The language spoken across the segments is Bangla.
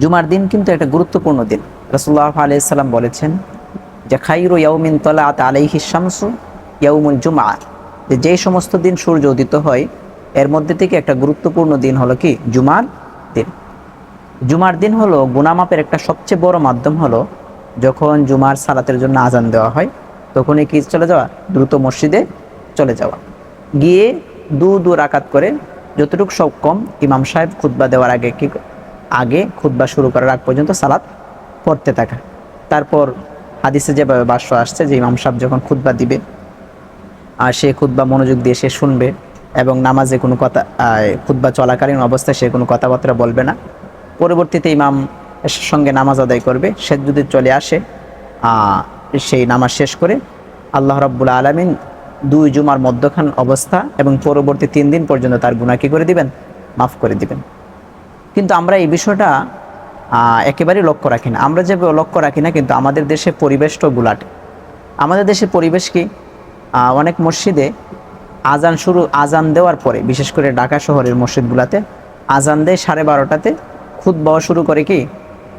জুমার দিন কিন্তু একটা গুরুত্বপূর্ণ দিন। রসুল্লাহ আলাইসাল্লাম বলেছেন যে, খাইরু ইয়াউমিন তলাত আলাইহি শামসু ইয়াউমুল জুমা যে যেই সমস্ত দিন সূর্য উদিত হয়, এর মধ্যে থেকে একটা গুরুত্বপূর্ণ দিন হলো কি? জুমার দিন। জুমার দিন হলো গুনামাপের একটা সবচেয়ে বড় মাধ্যম হলো যখন জুমার সালাতের জন্য আজান দেওয়া হয়। তখনই কি চলে যাওয়া? দ্রুত মসজিদে চলে যাওয়া। গিয়ে দু দু রাকাত করে যতটুকু সব কম, ইমাম সাহেব খুতবা দেওয়ার আগে কি আগে খুতবা শুরু করার আগ পর্যন্ত সালাত পড়তে থাকা। তারপর হাদিসে যেভাবে বাস্য আসছে যে ইমাম সাহেব যখন খুতবা দিবে, আর সে খুতবা মনোযোগ দিয়ে সে শুনবে এবং নামাজে কোনো কথা খুতবা চলাকালীন অবস্থায় সে কোনো কথাবার্তা বলবে না। পরবর্তীতে ইমাম সঙ্গে নামাজ আদায় করবে। সে যদি চলে আসে সেই নামাজ শেষ করে আল্লাহ রাব্বুল আলমিন দুই জুমার মধ্যখান অবস্থা এবং পরবর্তী তিন দিন পর্যন্ত তার গুণা কি করে দিবেন? মাফ করে দিবেন। কিন্তু আমরা এই বিষয়টা একেবারেই লক্ষ্য রাখি না। আমরা যে লক্ষ্য রাখি না, কিন্তু আমাদের দেশে পরিবেশটাও গুলাটে আমাদের দেশের পরিবেশ কি? অনেক মসজিদে আজান শুরু, আজান দেওয়ার পরে, বিশেষ করে ঢাকা শহরের মসজিদগুলোতে আজান দেয় সাড়ে বারোটাতে খুদ বাওয়া শুরু করে কি?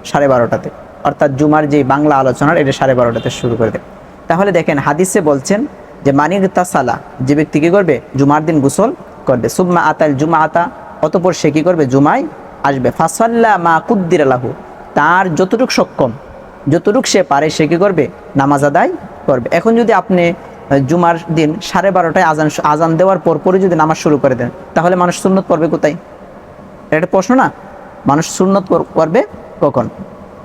সাড়ে বারোটাতে। অর্থাৎ জুমার যে বাংলা আলোচনার, এটা সাড়ে বারোটাতে শুরু করে দেয়। তাহলে দেখেন হাদিসে বলছেন যে মানির তাসালা যে ব্যক্তি কী করবে? জুমার দিন গোসল করবে। সুম্মা আতাল জুমা আতা অতপর সে কী করবে? জুমায় আসবে। ফাসাল্লা মা কুদ্দির আলাহু তার যতটুক সক্ষম, যতটুক সে পারে সে কী করবে? নামাজ আদায় করবে। এখন যদি আপনি জুমার দিন সাড়ে বারোটায় আজান আজান দেওয়ার পর পরে যদি নামাজ শুরু করে দেন, তাহলে মানুষ সুন্নত পড়বে কোথায়? এটা প্রশ্ন না? মানুষ সুন্নত কর- করবে কখন?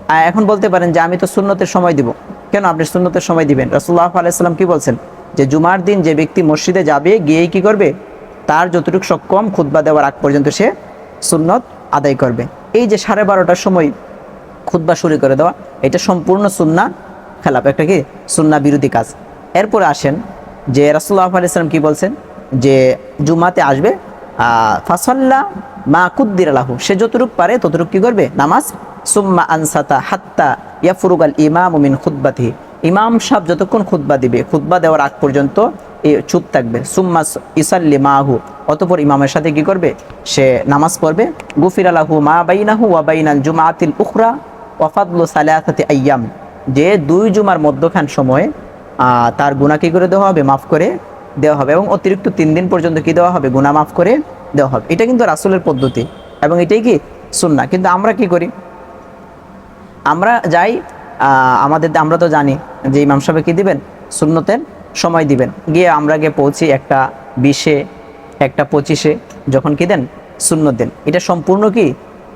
এখন বলতে পারেন যে আমি তো সুন্নতের সময় দিব। কেন আপনি সুন্নতের সময় দিবেন? রাসুল্লাহ আলাইসাল্লাম কি বলছেন? যে জুমার দিন যে ব্যক্তি মসজিদে যাবে, গিয়েই কি করবে? তার যতটুকু সক্ষম খুতবা দেওয়ার আগ পর্যন্ত সে সুন্নত আদায় করবে। এই যে সাড়ে বারোটার সময় খুতবা শুরু করে দেওয়া, এটা সম্পূর্ণ সুন্না খেলাপ, একটা কি? সুন্না বিরোধী কাজ। এরপরে আসেন যে রাসুল্লাহ আলাইসাল্লাম কি বলছেন? যে জুমাতে আসবে ফাসল্লা মা কুদ্দির আলাহু সে যতটুক পারে ততটুক কি করবে? নামাজ। সুম্মা আনসাতা হাত্তা ইয়াফুরুক আল ইমাম মিন খুদ্বাতি ইমাম সাহেব যতক্ষণ খুতবা দিবে, খুতবা দেওয়ার আগ পর্যন্ত চুপ থাকবে। সুম্মা ইসাল্লি মাহু। অতপর ইমামের সাথে কি করবে? সে নামাজ পড়বে। গুফির আলাহু মা বাইনাহু ওয়া বাইনাল জুমাতিল উখরা ওয়াফাদলু সালাসাতি আইয়াম। যে দুই জুমার মধ্যখান সময়ে তার গুণা কি করে দেওয়া হবে? মাফ করে দেওয়া হবে এবং অতিরিক্ত তিন দিন পর্যন্ত কি দেওয়া হবে? গুণা মাফ করে দেওয়া হবে। এটা কিন্তু রাসুলের পদ্ধতি এবং এটাই কি সুন্না কিন্তু আমরা কি করি? আমরা যাই আমাদের, আমরা তো জানি যে ইমাম সাহেব কি দিবেন? সুন্নতের সময় দিবেন। গিয়ে আমরা গিয়ে পৌঁছি একটা বিশে, একটা পঁচিশে যখন কি দেন? সুন্নত দেন। এটা সম্পূর্ণ কি?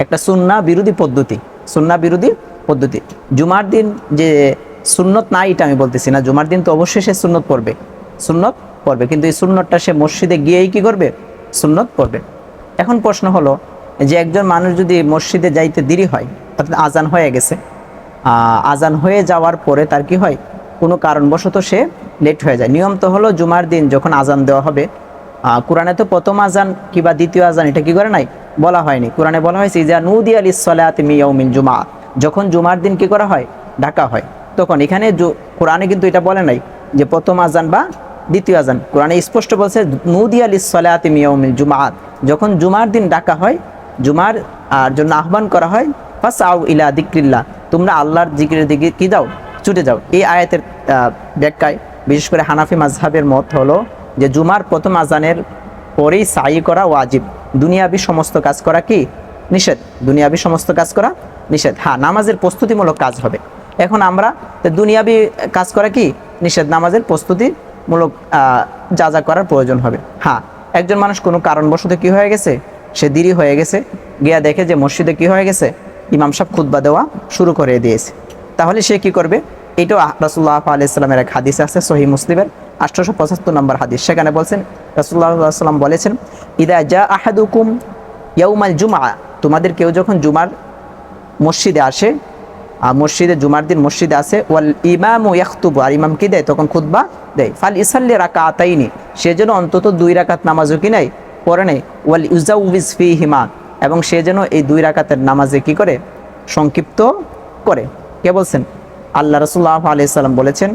একটা সুন্না বিরোধী পদ্ধতি। সুন্না বিরোধী পদ্ধতি। জুমার দিন যে সুন্নত নাই এটা আমি বলতেছি না। জুমার দিন তো অবশ্যই সে সুন্নত পড়বে। সুন্নত পড়বে। কিন্তু এই সুন্নতটা সে মসজিদে গিয়েই কি করবে? সুন্নত পড়বে। এখন প্রশ্ন হলো যে একজন মানুষ যদি মসজিদে যাইতে দেরি হয়, অর্থাৎ আজান হয়ে গেছে আজান হয়ে যাওয়ার পরে তার কি হয়? কোনো কারণবশত সে লেট হয়ে যায়। নিয়ম তো হলো জুমার দিন যখন আজান দেওয়া হবে কোরআনে তো প্রথম আজান কিংবা দ্বিতীয় আজান এটা কি করে নাই? বলা হয়নি। কোরআনে বলা হয়েছে, ইজা নুদি আল ইসলাত মিয়াউমিন জুমা যখন জুমার দিন কি করা হয়? ডাকা হয়। তখন এখানে কোরআনে কিন্তু এটা বলে নাই যে প্রথম আজান বা দ্বিতীয় আজান। কোরআনে স্পষ্ট বলছে নুদি আল ইসলাত মিয়াউমিন জুমাত যখন জুমার দিন ডাকা হয়, জুমার আর জন্য আহ্বান করা হয় ফাস আউ ইলা দিক্রিল্লাহ তোমরা আল্লাহর জিকিরের দিকে কি দাও? ছুটে যাও। এই আয়াতের ব্যাখ্যায়, বিশেষ করে হানাফি মাযহাবের মত হলো যে, জুমার প্রথম আজানের পরেই সাই করা ওয়াজিব। দুনিয়াবি সমস্ত কাজ করা কি? নিষেধ। দুনিয়াবি সমস্ত কাজ করা নিষেধ। হ্যাঁ নামাজের প্রস্তুতিমূলক কাজ হবে। এখন আমরা দুনিয়াবি কাজ করা কি? নিষেধ। নামাজের প্রস্তুতিমূলক আহ, যা যা করার প্রয়োজন হবে। হ্যাঁ একজন মানুষ কোনো কারণবশত কি হয়ে গেছে? সে দেরি হয়ে গেছে গিয়া দেখে যে মসজিদে কি হয়ে গেছে ইমাম সাহেব খুতবা দেওয়া শুরু করে দিয়েছে। তাহলে সে কি করবে? এটাও রাসুল্লাহ আলাইসাল্লামের এক হাদিস আছে সহি মুসলিমের আঠারোশো পঁচাত্তর নম্বর হাদিস। সেখানে বলছেন রাসুল্লাহ বলেছেন ইদা যা আহাদুকুম ইয়াউমাল জুমা তোমাদের কেউ যখন জুমার মসজিদে আসে মসজিদে, জুমার দিন মসজিদে আসে ওয়াল ইমাম ও ইয়াখতুবু, আর ইমাম কি দেয়? তখন খুতবা দেয়। ফাল ইসাল্লি রাকা আতাইনি সে যেন অন্তত দুই রাকাত নামাজও কি নেয়? পরে নেই ওয়াল ইউজাউজ ফি হিমা এবং সে যেন এই দুই রাকাতের নামাজে কি করে? সংক্ষিপ্ত করে। কে বলছেন? আল্লাহ রসুল্লাহ আলিয়া সাল্লাম বলেছেন